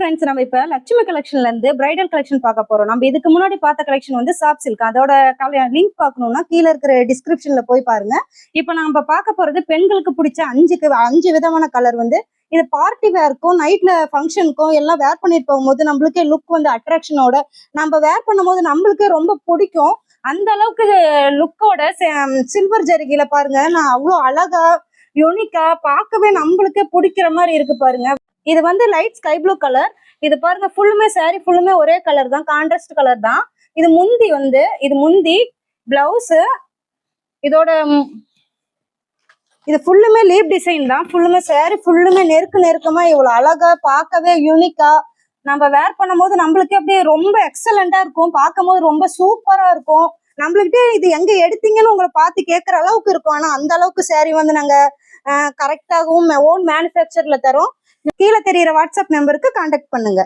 Friends நம்ம இப்போ லட்சுமி கலெக்ஷன்ல இருந்து பிரைடல் கலெக்ஷன் பார்க்க போறோம். நம்ம இதுக்கு முன்னாடி பார்த்த கலெக்ஷன் வந்து சாப் சில்க் அதோட லிங்க் பார்க்கணும்னா கீழே இருக்கிற டிஸ்கிரிப்ஷன்ல போய் பாருங்க. இப்போ நம்ம பார்க்க போறது பெண்களுக்கு பிடிச்ச அஞ்சுக்கு அஞ்சு விதமான கலர் வந்து இது பார்ட்டி வேர்க்கும் நைட்ல ஃபங்க்ஷனுக்கும் எல்லாம் வேர் பண்ணிட்டு போகும்போது நம்மளுக்கே லுக் வந்து அட்ராக்ஷனோட நம்ம வேர் பண்ணும்போது நம்மளுக்கே ரொம்ப பிடிக்கும். அந்த அளவுக்கு லுக்கோட சில்வர் ஜரிகையில பாருங்க. நான் அவ்வளோ அழகா யூனிக்கா பார்க்கவே நம்மளுக்கே பிடிக்கிற மாதிரி இருக்கு பாருங்க. இது வந்து லைட் ஸ்கை ப்ளூ கலர் இது பாருங்க ஃபுல்லுமே சாரி ஃபுல்லுமே ஒரே கலர் தான் கான்ட்ராஸ்ட் கலர் தான். இது முந்தி வந்து இது முந்தி பிளவுஸு இதோட இது ஃபுல்லுமே லீப் டிசைன் தான். ஃபுல்லுமே சாரி ஃபுல்லுமே நெருக்கு நெருக்கமா இவ்வளோ அழகா பார்க்கவே யூனிக்கா நம்ம வேர் பண்ணும்போது நம்மளுக்கே அப்படியே ரொம்ப எக்ஸலண்டா இருக்கும். பார்க்கும்போது ரொம்ப சூப்பரா இருக்கும். நம்மளுக்கிட்டே இது எங்க எடுத்தீங்கன்னு உங்களை பார்த்து கேட்குற அளவுக்கு இருக்கும். ஆனால் அந்த அளவுக்கு சாரி வந்து நாங்கள் கரெக்டாகவும் ஓன் மேனுஃபேக்சர்ல தரோம். கீழே தெரியிற வாட்ஸ்அப் நம்பருக்கு காண்டாக்ட் பண்ணுங்க.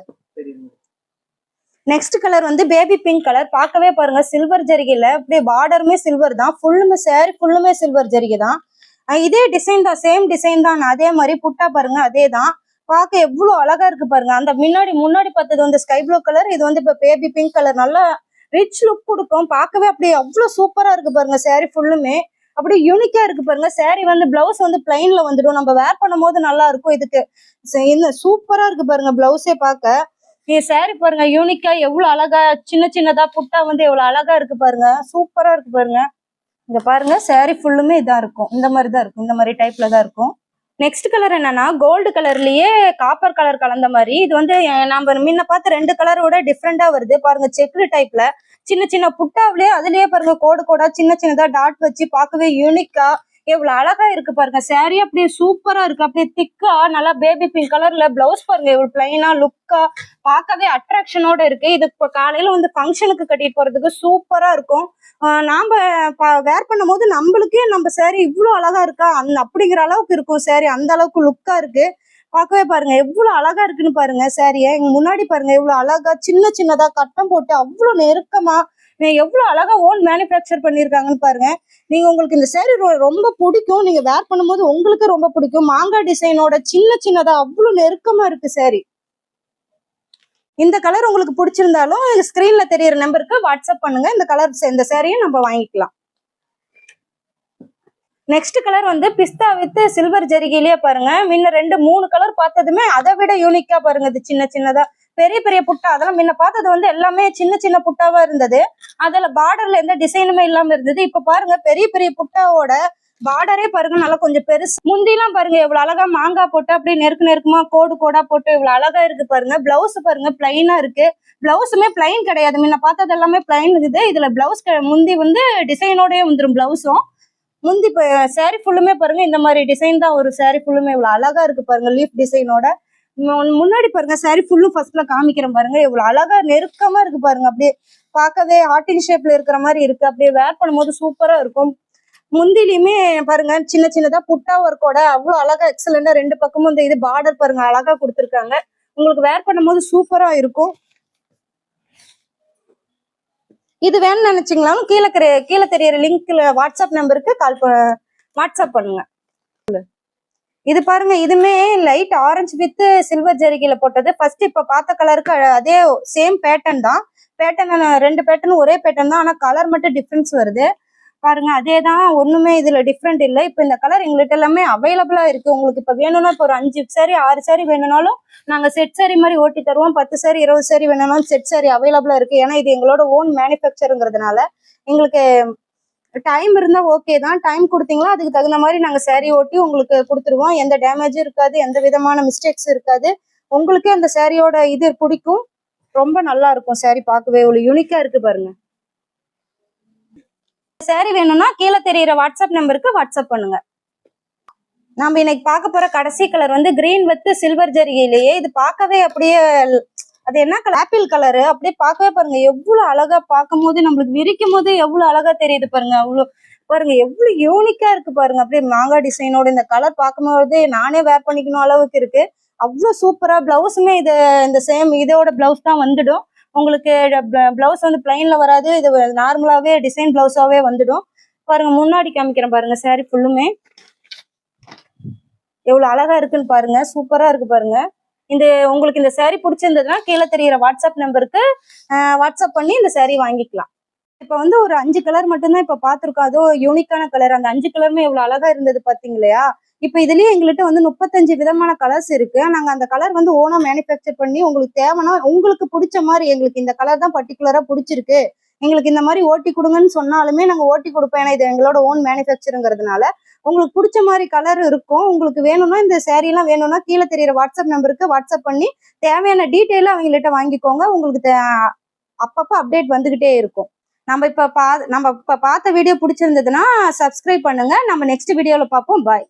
நெக்ஸ்ட் கலர் வந்து பேபி பிங்க் கலர் பார்க்கவே பாருங்க சில்வர் ஜரிகையில அப்படியே பார்டருமே சில்வர் தான். ஃபுல்லுமே சேரீ ஃபுல்லுமே சில்வர் ஜரிகை தான். இதே டிசைன் தான் சேம் டிசைன் தான். அதே மாதிரி புட்டா பாருங்க அதே தான். பார்க்க எவ்வளவு அழகா இருக்கு பாருங்க. அந்த முன்னாடி முன்னாடி பார்த்தது வந்து ஸ்கை ப்ளூ கலர் இது வந்து இப்போ பேபி பிங்க் கலர் நல்லா ரிச் லுக் கொடுக்கும். பார்க்கவே அப்படியே அவ்வளவு சூப்பரா இருக்கு பாருங்க சேரீ ஃபுல்லுமே அப்படியே யூனிக்கா இருக்கு பாருங்க. சாரி வந்து பிளவுஸ் வந்து பிளைன்ல வந்துடும். நம்ம வேர் பண்ணும்போது நல்லா இருக்கும் இதுக்கு. என்ன சூப்பரா இருக்கு பாருங்க பிளவுஸே பார்க்க. நீ சாரி பாருங்க யூனிக்கா எவ்வளவு அழகா சின்ன சின்னதா புட்டா வந்து எவ்வளவு அழகா இருக்கு பாருங்க. சூப்பரா இருக்கு பாருங்க. இங்க பாருங்க சாரி ஃபுல்லுமே இதா இருக்கும். இந்த மாதிரி தான் இருக்கும். இந்த மாதிரி டைப்ல தான் இருக்கும். நெக்ஸ்ட் கலர் என்னன்னா கோல்டு கலர்லயே காப்பர் கலர் கலந்த மாதிரி. இது வந்து நம்ம முன்ன பார்த்த ரெண்டு கலரோட டிஃப்ரெண்டா வருது. பாருங்க செக்குடு டைப்ல சின்ன சின்ன புட்டாவிலே அதுலயே பாருங்க கோடு கோடா சின்ன சின்னதா டாட் வச்சு பார்க்கவே யூனிக்கா எவ்வளவு அழகா இருக்கு பாருங்க. சாரி அப்படியே சூப்பரா இருக்கு. அப்படியே திக்கா நல்லா பேபி பிங்க் கலர்ல பிளவுஸ் பாருங்க. எவ்வளவு பிளைனா லுக்கா பார்க்கவே அட்ராக்ஷனோட இருக்கு. இது இப்போ காலையில வந்து ஃபங்க்ஷனுக்கு கட்டிட்டு போறதுக்கு சூப்பரா இருக்கும். நாம வேர் பண்ணும்போது நம்மளுக்கே நம்ம சாரி இவ்வளவு அழகா இருக்கா? அந்த அப்படிங்கிற அளவுக்கு இருக்கும் சாரி அந்த அளவுக்கு லுக்கா இருக்கு. பார்க்கவே பாருங்க எவ்வளோ அழகா இருக்குன்னு பாருங்க சாரியை எங்க முன்னாடி பாருங்க எவ்வளோ அழகா சின்ன சின்னதா கட்டம் போட்டு அவ்வளோ நெருக்கமா எவ்வளோ எவ்வளவு அழகா ஓன் மேனுஃபேக்சர் பண்ணியிருக்காங்கன்னு பாருங்க. நீங்க உங்களுக்கு இந்த சேரீ ரொம்ப பிடிக்கும். நீங்க வேர் பண்ணும்போது உங்களுக்கு ரொம்ப பிடிக்கும். மாங்காய் டிசைனோட சின்ன சின்னதா அவ்வளோ நெருக்கமா இருக்கு சாரி இந்த கலர் உங்களுக்கு பிடிச்சிருந்தாலும் ஸ்கிரீன்ல தெரியற நம்பருக்கு வாட்ஸ்அப் பண்ணுங்க. இந்த கலர் இந்த சேரீயும் நம்ம வாங்கிக்கலாம். நெக்ஸ்ட் கலர் வந்து பிஸ்தா வித் சில்வர் ஜரிகையிலேயே பாருங்க. முன்ன ரெண்டு மூணு கலர் பார்த்ததுமே அதை விட யூனிக்கா பாருங்க. இது சின்ன சின்னதா. பெரிய பெரிய புட்டா. அதெல்லாம் முன்ன பார்த்தது வந்து எல்லாமே சின்ன சின்ன புட்டாவா இருந்தது. அதுல பார்டர்ல எந்த டிசைனுமே இல்லாம இருந்தது. இப்ப பாருங்க பெரிய பெரிய புட்டாவோட பார்டரே பாருங்க நல்லா கொஞ்சம் பெருசு. முந்திலாம் பாருங்க எவ்வளவு அழகா மாங்காய் போட்டு அப்படியே நெருக்கு நெருக்கமா கோடு கோடா போட்டு இவ்வளவு அழகா இருக்கு பாருங்க. பிளவுஸ் பாருங்க பிளைனா இருக்கு. பிளவுஸுமே பிளைன் கிடையாது. முன்ன பார்த்தது எல்லாமே பிளைன் இருக்குது இதுல பிளவுஸ் முந்தி வந்து டிசைனோடய வந்துடும் பிளவுஸும் முந்தி இப்போ ஃபுல்லுமே பாருங்க இந்த மாதிரி டிசைன் தான் ஒரு சாரி ஃபுல்லுமே இவ்வளவு அழகா இருக்கு பாருங்க லீஃப் டிசைனோட முன்னாடி பாருங்க சாரி ஃபுல்லும் ஃபர்ஸ்ட்ல காமிக்கிறேன் பாருங்க இவ்வளோ அழகா நெருக்கமா இருக்கு பாருங்க அப்படியே பார்க்கவே ஆர்டின் ஷேப்ல இருக்கிற மாதிரி இருக்கு அப்படியே வேர் பண்ணும்போது சூப்பரா இருக்கும். முந்திலையுமே பாருங்க சின்ன சின்னதா புட்டா ஒர்க்கோட அவ்வளோ அழகா எக்ஸலண்டா ரெண்டு பக்கமும் இந்த இது பார்டர் பாருங்க அழகா கொடுத்துருக்காங்க. உங்களுக்கு வேர் பண்ணும்போது சூப்பரா இருக்கும். இது வேணும்னு நினைச்சிங்களாலும் கீழே கிர- கீழே தெரியற லிங்க்ல வாட்ஸ்அப் நம்பருக்கு கால் வாட்ஸ்அப் பண்ணுங்க. இது பாருங்க இதுமே லைட் ஆரஞ்சு வித் சில்வர் ஜரிகையில போட்டது. ஃபர்ஸ்ட் இப்ப பார்த்த கலருக்கு அதே சேம் பேட்டர்ன் தான். பேட்டர்ன் ரெண்டு பேட்டர்னும் ஒரே பேட்டர்ன் தான் ஆனா கலர் மட்டும் டிஃப்ரென்ஸ் வருது. பாருங்க அதே தான் ஒண்ணுமே இதுல டிஃப்ரெண்ட் இல்லை. இப்போ இந்த கலர் எங்கள்கிட்ட எல்லாமே அவைலபிளா இருக்கு. உங்களுக்கு இப்ப வேணும்னா இப்போ ஒரு அஞ்சு சாரி ஆறு சாரி வேணும்னாலும் நாங்க செட் சாரி மாதிரி ஓட்டி தருவோம். பத்து சாரி இருபது சாரி வேணும்னாலும் செட் சாரி அவைலபிளா இருக்கு. ஏன்னா இது எங்களோட ஓன் மேனுஃபேக்சருங்கிறதுனால எங்களுக்கு டைம் இருந்தா ஓகே தான். டைம் கொடுத்தீங்களா அதுக்கு தகுந்த மாதிரி நாங்க சேரீ ஓட்டி உங்களுக்கு கொடுத்துருவோம். எந்த டேமேஜும் இருக்காது எந்த விதமான மிஸ்டேக்ஸ் இருக்காது. உங்களுக்கே அந்த சாரியோட இது பிடிக்கும். ரொம்ப நல்லா இருக்கும் saree பார்க்கவே. இவ்வளோ யூனிக்கா இருக்கு பாருங்க. சாரி வேணும்னா கீழே தெரியிற வாட்ஸ்அப் நம்பருக்கு வாட்ஸ்அப் பண்ணுங்க. நாம இன்னைக்கு பார்க்க போற கடைசி கலர் வந்து கிரீன் வித் சில்வர் ஜரிகையிலேயே இது பார்க்கவே அப்படியே அது என்ன கலர் ஆப்பிள் கலரு அப்படியே பார்க்கவே பாருங்க. எவ்வளவு அழகா பார்க்கும் போது நம்மளுக்கு விரிக்கும் போது எவ்வளவு அழகா தெரியுது பாருங்க. அவ்வளவு பாருங்க எவ்வளவு யூனிக்கா இருக்கு பாருங்க. அப்படியே மாங்காய் டிசைனோட இந்த கலர் பார்க்கும்போது நானே வேர் பண்ணிக்கணும் அளவுக்கு இருக்கு. அவ்வளவு சூப்பரா பிளவுஸுமே இது இந்த சேம் இதோட பிளவுஸ் தான் வந்துடும். உங்களுக்கு பிளவுஸ் வந்து பிளைன்ல வராது. இது நார்மலாவே டிசைன் பிளவுஸாவே வந்துடும். பாருங்க முன்னாடி காமிக்கிறேன் பாருங்க saree ஃபுல்லுமே எவ்வளவு அழகா இருக்குன்னு பாருங்க சூப்பரா இருக்கு பாருங்க. இந்த உங்களுக்கு இந்த saree பிடிச்சிருந்ததுன்னா கீழே தெரியிற வாட்ஸ்அப் நம்பருக்கு வாட்ஸ்அப் பண்ணி இந்த saree வாங்கிக்கலாம். இப்போ வந்து ஒரு அஞ்சு கலர் மட்டும்தான் இப்போ பார்த்துருக்கோம். அதுவும் யூனிக்கான கலர் அந்த அஞ்சு கலருமே எவ்வளோ அழகா இருந்தது பார்த்தீங்க இல்லையா? இப்போ இதுலயே எங்கள்கிட்ட வந்து முப்பத்தஞ்சு விதமான கலர்ஸ் இருக்கு. நாங்க அந்த கலர் வந்து ஓனா மேனுஃபேக்சர் பண்ணி உங்களுக்கு தேவைன்னா உங்களுக்கு பிடிச்ச மாதிரி எங்களுக்கு இந்த கலர் தான் பர்டிகுலரா பிடிச்சிருக்கு. எங்களுக்கு இந்த மாதிரி ஓட்டி கொடுங்கன்னு சொன்னாலுமே நாங்கள் ஓட்டி கொடுப்போம். ஏன்னா இது எங்களோட ஓன் மேனுஃபேக்சருங்கிறதுனால உங்களுக்கு பிடிச்ச மாதிரி கலர் இருக்கும். உங்களுக்கு வேணும்னா இந்த சேரீலாம் வேணும்னா கீழே தெரியிற வாட்ஸ்அப் நம்பருக்கு வாட்ஸ்அப் பண்ணி தேவையான டீட்டெயிலாக அவங்கள்ட்ட வாங்கிக்கோங்க. உங்களுக்கு தே- அப்பப்போ அப்டேட் வந்துக்கிட்டே இருக்கும். நம்ம இப்போ பா நம்ம இப்போ பார்த்த வீடியோ பிடிச்சிருந்ததுன்னா சப்ஸ்கிரைப் பண்ணுங்க. நம்ம நெக்ஸ்ட் வீடியோவில் பார்ப்போம். பாய்